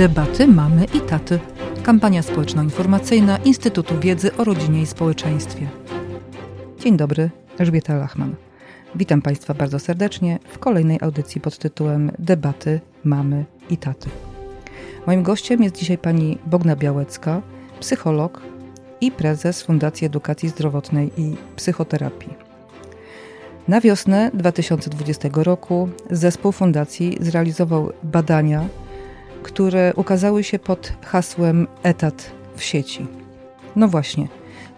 Debaty mamy i taty. Kampania społeczno-informacyjna Instytutu Wiedzy o Rodzinie i Społeczeństwie. Dzień dobry, Elżbieta Lachman. Witam Państwa bardzo serdecznie w kolejnej audycji pod tytułem Debaty mamy i taty. Moim gościem jest dzisiaj pani Bogna Białecka, psycholog i prezes Fundacji Edukacji Zdrowotnej i Psychoterapii. Na wiosnę 2020 roku zespół fundacji zrealizował badania, które ukazały się pod hasłem Etat w sieci. No właśnie,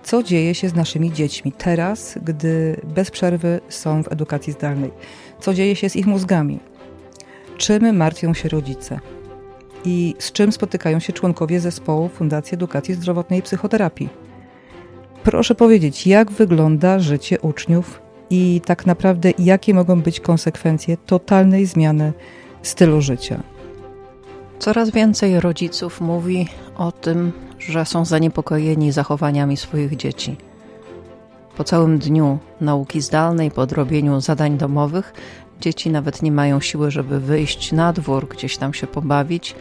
co dzieje się z naszymi dziećmi teraz, gdy bez przerwy są w edukacji zdalnej? Co dzieje się z ich mózgami? Czym martwią się rodzice? I z czym spotykają się członkowie zespołu Fundacji Edukacji Zdrowotnej i Psychoterapii? Proszę powiedzieć, jak wygląda życie uczniów i tak naprawdę jakie mogą być konsekwencje totalnej zmiany stylu życia? Coraz więcej rodziców mówi o tym, że są zaniepokojeni zachowaniami swoich dzieci. Po całym dniu nauki zdalnej, po odrobieniu zadań domowych, dzieci nawet nie mają siły, żeby wyjść na dwór, gdzieś tam się pobawić.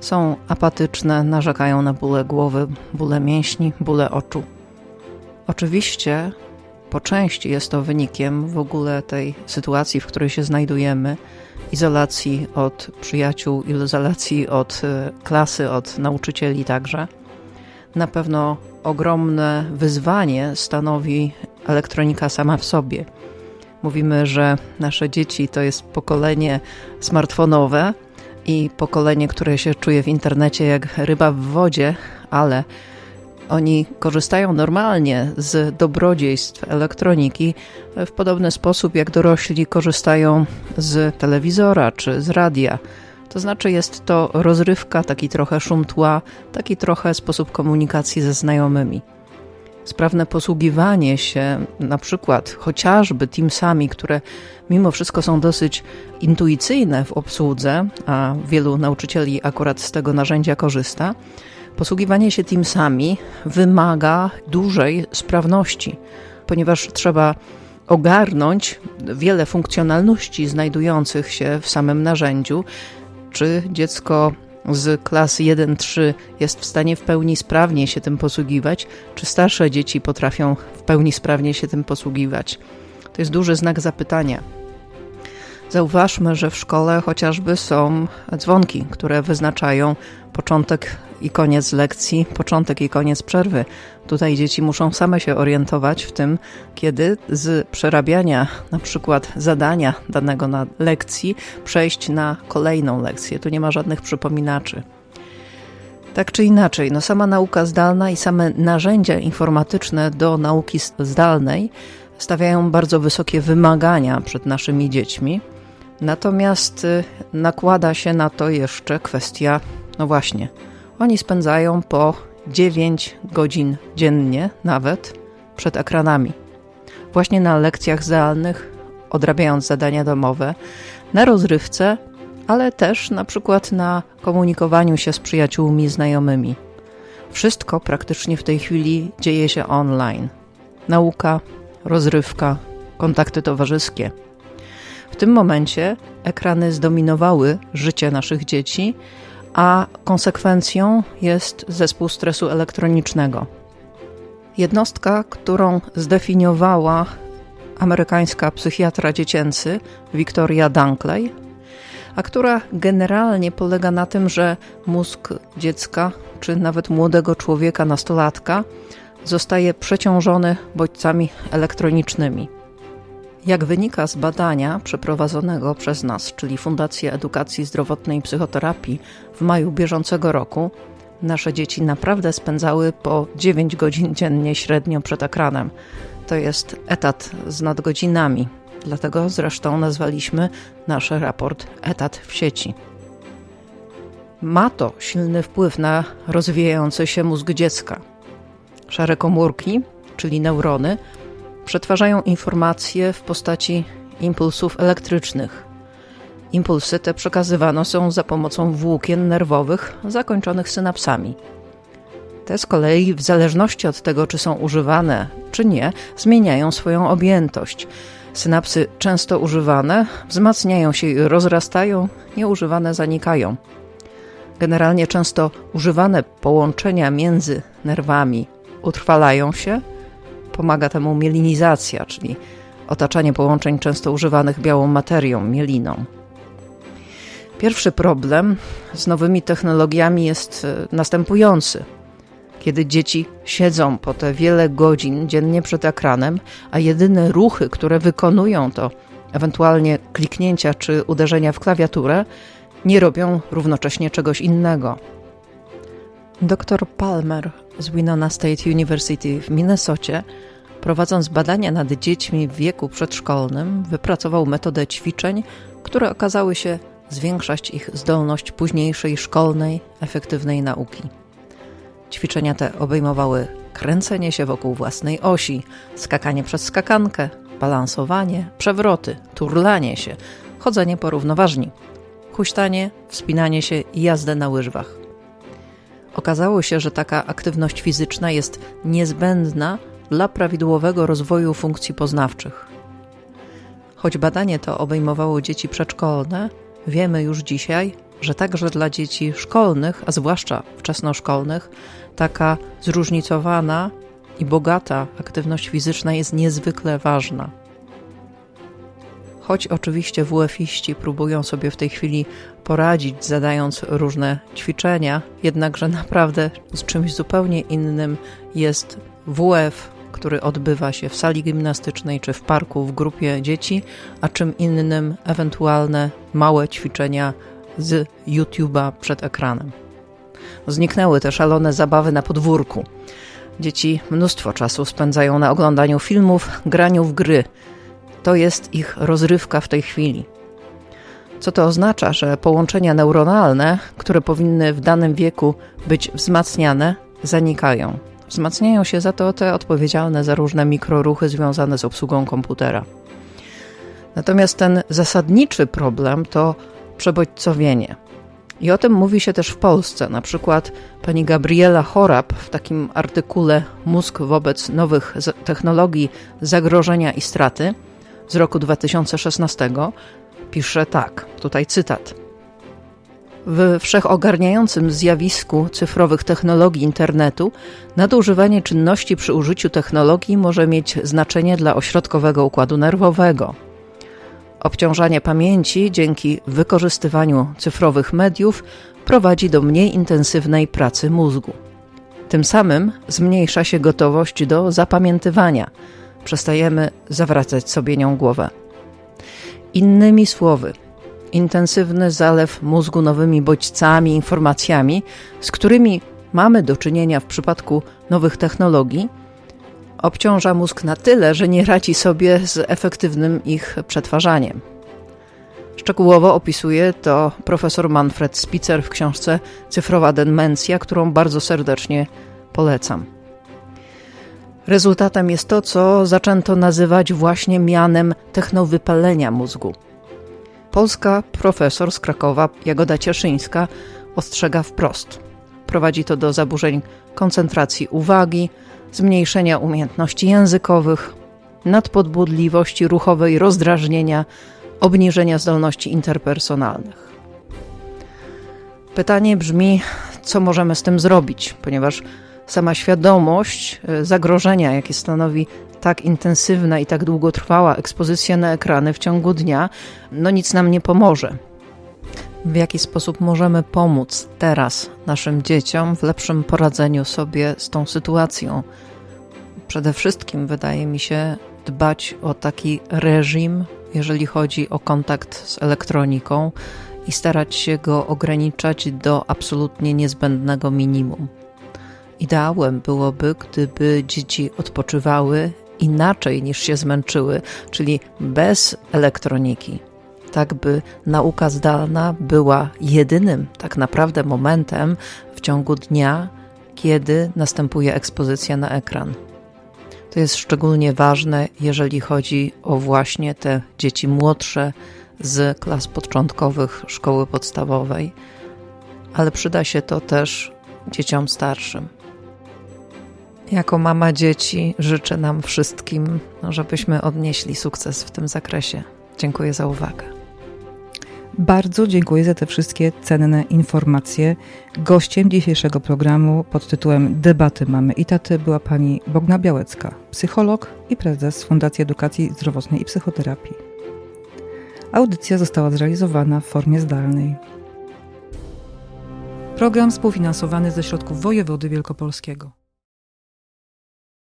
Są apatyczne, narzekają na bóle głowy, bóle mięśni, bóle oczu. Oczywiście po części jest to wynikiem w ogóle tej sytuacji, w której się znajdujemy, izolacji od przyjaciół, izolacji od e, klasy, od nauczycieli także. Na pewno ogromne wyzwanie stanowi elektronika sama w sobie. Mówimy, że nasze dzieci to jest pokolenie smartfonowe i pokolenie, które się czuje w internecie jak ryba w wodzie, ale oni korzystają normalnie z dobrodziejstw elektroniki w podobny sposób, jak dorośli korzystają z telewizora czy z radia. To znaczy, jest to rozrywka, taki trochę szum tła, taki trochę sposób komunikacji ze znajomymi. Sprawne posługiwanie się, na przykład chociażby Teamsami, które mimo wszystko są dosyć intuicyjne w obsłudze, a wielu nauczycieli akurat z tego narzędzia korzysta Posługiwanie się Teamsami wymaga dużej sprawności, ponieważ trzeba ogarnąć wiele funkcjonalności znajdujących się w samym narzędziu. Czy dziecko z klasy 1-3 jest w stanie w pełni sprawnie się tym posługiwać, czy starsze dzieci potrafią w pełni sprawnie się tym posługiwać? To jest duży znak zapytania. Zauważmy, że w szkole chociażby są dzwonki, które wyznaczają początek i koniec lekcji, początek i koniec przerwy. Tutaj dzieci muszą same się orientować w tym, kiedy z przerabiania na przykład zadania danego na lekcji przejść na kolejną lekcję. Tu nie ma żadnych przypominaczy. Tak czy inaczej, no sama nauka zdalna i same narzędzia informatyczne do nauki zdalnej stawiają bardzo wysokie wymagania przed naszymi dziećmi. Natomiast y, nakłada się na to jeszcze kwestia, no właśnie, oni spędzają po 9 godzin dziennie nawet przed ekranami. Właśnie na lekcjach zdalnych, odrabiając zadania domowe, na rozrywce, ale też na przykład na komunikowaniu się z przyjaciółmi, znajomymi. Wszystko praktycznie w tej chwili dzieje się online. Nauka, rozrywka, kontakty towarzyskie. W tym momencie ekrany zdominowały życie naszych dzieci a konsekwencją jest zespół stresu elektronicznego. Jednostka, którą zdefiniowała amerykańska psychiatra dziecięcy Victoria Dunkley, a która generalnie polega na tym, że mózg dziecka czy nawet młodego człowieka, nastolatka, zostaje przeciążony bodźcami elektronicznymi. Jak wynika z badania przeprowadzonego przez nas, czyli Fundację Edukacji Zdrowotnej i Psychoterapii w maju bieżącego roku, nasze dzieci naprawdę spędzały po 9 godzin dziennie średnio przed ekranem. To jest etat z nadgodzinami, dlatego zresztą nazwaliśmy nasz raport Etat w sieci. Ma to silny wpływ na rozwijający się mózg dziecka. Szare komórki, czyli neurony, przetwarzają informacje w postaci impulsów elektrycznych. Impulsy te przekazywane są za pomocą włókien nerwowych zakończonych synapsami. Te z kolei, w zależności od tego, czy są używane, czy nie, zmieniają swoją objętość. Synapsy często używane wzmacniają się i rozrastają, nieużywane zanikają. Generalnie często używane połączenia między nerwami utrwalają się. Pomaga temu mielinizacja, czyli otaczanie połączeń często używanych białą materią, mieliną. Pierwszy problem z nowymi technologiami jest e, następujący. Kiedy dzieci siedzą po te wiele godzin dziennie przed ekranem, a jedyne ruchy, które wykonują to ewentualnie kliknięcia czy uderzenia w klawiaturę, nie robią równocześnie czegoś innego. Dr Palmer z Winona State University w Minnesocie, prowadząc badania nad dziećmi w wieku przedszkolnym, wypracował metodę ćwiczeń, które okazały się zwiększać ich zdolność późniejszej szkolnej, efektywnej nauki. Ćwiczenia te obejmowały kręcenie się wokół własnej osi, skakanie przez skakankę, balansowanie, przewroty, turlanie się, chodzenie po równoważni, huśtanie, wspinanie się i jazdę na łyżwach. Okazało się, że taka aktywność fizyczna jest niezbędna dla prawidłowego rozwoju funkcji poznawczych. Choć badanie to obejmowało dzieci przedszkolne, wiemy już dzisiaj, że także dla dzieci szkolnych, a zwłaszcza wczesnoszkolnych, taka zróżnicowana i bogata aktywność fizyczna jest niezwykle ważna. Choć oczywiście WF-iści próbują sobie w tej chwili poradzić, zadając różne ćwiczenia, jednakże naprawdę z czymś zupełnie innym jest WF, który odbywa się w sali gimnastycznej czy w parku w grupie dzieci, a czym innym ewentualne małe ćwiczenia z YouTube'a przed ekranem. Zniknęły te szalone zabawy na podwórku. Dzieci mnóstwo czasu spędzają na oglądaniu filmów, graniu w gry. To jest ich rozrywka w tej chwili. Co to oznacza, że połączenia neuronalne, które powinny w danym wieku być wzmacniane, zanikają. Wzmacniają się za to te odpowiedzialne za różne mikroruchy związane z obsługą komputera. Natomiast ten zasadniczy problem to przebodźcowienie. I o tym mówi się też w Polsce. Na przykład pani Gabriela Chorab w takim artykule Mózg wobec nowych technologii, zagrożenia i straty z roku 2016 pisze tak, tutaj cytat. W wszechogarniającym zjawisku cyfrowych technologii internetu nadużywanie czynności przy użyciu technologii może mieć znaczenie dla ośrodkowego układu nerwowego – Obciążanie pamięci dzięki wykorzystywaniu cyfrowych mediów prowadzi do mniej intensywnej pracy mózgu. Tym samym zmniejsza się gotowość do zapamiętywania, przestajemy zawracać sobie nią głowę. Innymi słowy, intensywny zalew mózgu nowymi bodźcami, informacjami, z którymi mamy do czynienia w przypadku nowych technologii, obciąża mózg na tyle, że nie radzi sobie z efektywnym ich przetwarzaniem. Szczegółowo opisuje to profesor Manfred Spitzer w książce Cyfrowa demencja, którą bardzo serdecznie polecam. Rezultatem jest to, co zaczęto nazywać właśnie mianem technowypalenia mózgu. Polska profesor z Krakowa, Jagoda Cieszyńska, ostrzega wprost. Prowadzi to do zaburzeń koncentracji uwagi, zmniejszenia umiejętności językowych, nadpodbudliwości ruchowej, rozdrażnienia, obniżenia zdolności interpersonalnych. Pytanie brzmi, co możemy z tym zrobić, ponieważ sama świadomość e, zagrożenia, jakie stanowi tak intensywna i tak długotrwała ekspozycja na ekrany w ciągu dnia, no nic nam nie pomoże. W jaki sposób możemy pomóc teraz naszym dzieciom w lepszym poradzeniu sobie z tą sytuacją? Przede wszystkim wydaje mi się dbać o taki reżim, jeżeli chodzi o kontakt z elektroniką i starać się go ograniczać do absolutnie niezbędnego minimum. Ideałem byłoby, gdyby dzieci odpoczywały inaczej niż się zmęczyły, czyli bez elektroniki, tak by nauka zdalna była jedynym tak naprawdę momentem w ciągu dnia, kiedy następuje ekspozycja na ekran. To jest szczególnie ważne, jeżeli chodzi o właśnie te dzieci młodsze z klas początkowych szkoły podstawowej, ale przyda się to też dzieciom starszym. Jako mama dzieci życzę nam wszystkim, żebyśmy odnieśli sukces w tym zakresie. Dziękuję za uwagę. Bardzo dziękuję za te wszystkie cenne informacje. Gościem dzisiejszego programu pod tytułem Debaty Mamy i Taty była pani Bogna Białecka, psycholog i prezes Fundacji Edukacji Zdrowotnej i Psychoterapii. Audycja została zrealizowana w formie zdalnej. Program współfinansowany ze środków wojewody wielkopolskiego.